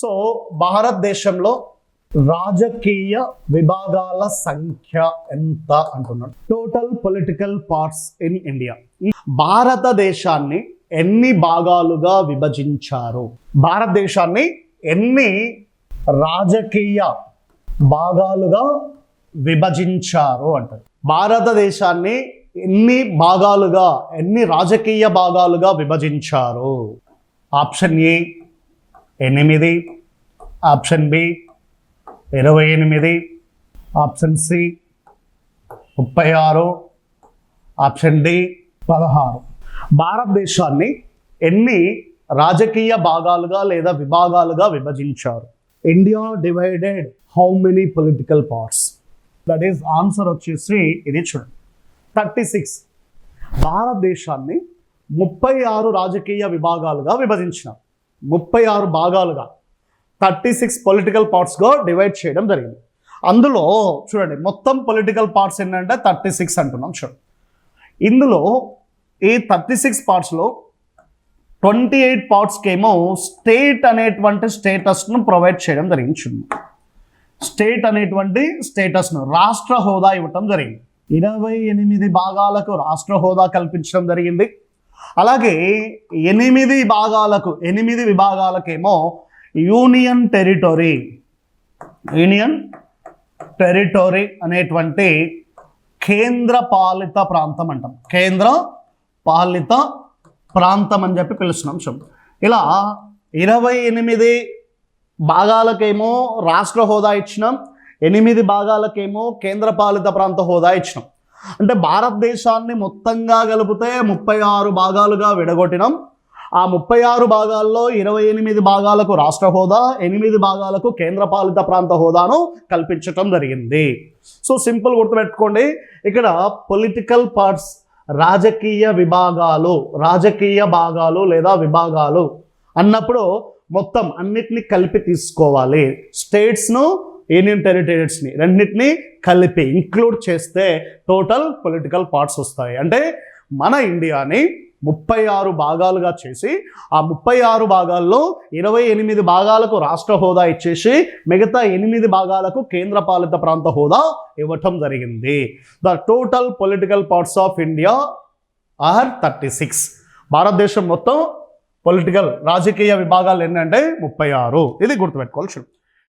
So భారతదేశంలో రాజకీయ విభాగాల సంఖ్య ఎంత అంటున్నాడు? Total political parts in India భారతదేశాన్ని ఎన్ని భాగాలుగా విభజించారు? భారతదేశాన్ని ఎన్ని రాజకీయ భాగాలుగా విభజించారు అంటారు. భారతదేశాన్ని ఎన్ని భాగాలుగా ఎన్ని రాజకీయ భాగాలుగా విభజించారు? ఆప్షన్ ఏ ఎనిమిది ఆప్షన్ బి ఇరవై ఎనిమిది ఆప్షన్ సి ముప్పై ఆరు ఆప్షన్ డి పదహారు. భారతదేశాన్ని ఎన్ని రాజకీయ భాగాలుగా లేదా విభాగాలుగా విభజించారు? India divided how many political parts? That is answer వచ్చేసి ఇది చూడండి. Thirty six. భారతదేశాన్ని ముప్పై ఆరు రాజకీయ విభాగాలుగా విభజించినారు ముప్పై ఆరు భాగాలుగా థర్టీ సిక్స్ పొలిటికల్ పార్ట్స్గా డివైడ్ చేయడం జరిగింది. అందులో చూడండి మొత్తం పొలిటికల్ పార్ట్స్ ఏంటంటే థర్టీ సిక్స్ అంటున్నాం చూడండి. ఇందులో ఈ థర్టీ సిక్స్ పార్ట్స్లో ట్వంటీ ఎయిట్ పార్ట్స్కేమో స్టేట్ అనేటువంటి స్టేటస్ను ప్రొవైడ్ చేయడం జరిగింది స్టేట్ అనేటువంటి స్టేటస్ను రాష్ట్ర హోదా ఇవ్వటం జరిగింది. ఇరవై ఎనిమిది భాగాలకు రాష్ట్ర హోదా కల్పించడం జరిగింది. అలాగే ఎనిమిది భాగాలకు ఎనిమిది విభాగాలకేమో యూనియన్ టెరిటరీ. యూనియన్ టెరిటరీ అనేటువంటి కేంద్ర పాలిత ప్రాంతం అంటాం. కేంద్ర పాలిత ప్రాంతం అని చెప్పి పిలుస్తున్నాం. అంశం ఇలా ఇరవై ఎనిమిది భాగాలకేమో రాష్ట్ర హోదా ఇచ్చినాం. ఎనిమిది భాగాలకేమో కేంద్ర పాలిత ప్రాంత హోదా ఇచ్చినాం. అంటే భారతదేశాన్ని మొత్తంగా కలిపితే ముప్పై ఆరు భాగాలుగా విడగొట్టినాం. ఆ ముప్పై ఆరు భాగాల్లో ఇరవై ఎనిమిది భాగాలకు రాష్ట్ర హోదా ఎనిమిది భాగాలకు కేంద్రపాలిత ప్రాంత హోదాను కల్పించటం జరిగింది. సో సింపుల్ గుర్తుపెట్టుకోండి ఇక్కడ పొలిటికల్ పార్ట్స్ రాజకీయ విభాగాలు రాజకీయ భాగాలు లేదా విభాగాలు అన్నప్పుడు మొత్తం అన్నిటిని కలిపి తీసుకోవాలి. స్టేట్స్ను యూనియన్ టెరిటరీస్ని రెండింటిని కలిపి ఇంక్లూడ్ చేస్తే టోటల్ పొలిటికల్ పార్ట్స్ వస్తాయి. అంటే మన ఇండియాని ముప్పై ఆరు భాగాలుగా చేసి ఆ ముప్పై ఆరు భాగాల్లో ఇరవై ఎనిమిది భాగాలకు రాష్ట్ర హోదా ఇచ్చేసి మిగతా ఎనిమిది భాగాలకు కేంద్రపాలిత ప్రాంత హోదా ఇవ్వటం జరిగింది. The total political parts of India are thirty six. భారతదేశం మొత్తం పొలిటికల్ రాజకీయ విభాగాలు ఏంటంటే ముప్పై ఆరు. ఇది గుర్తుపెట్టుకోవాలి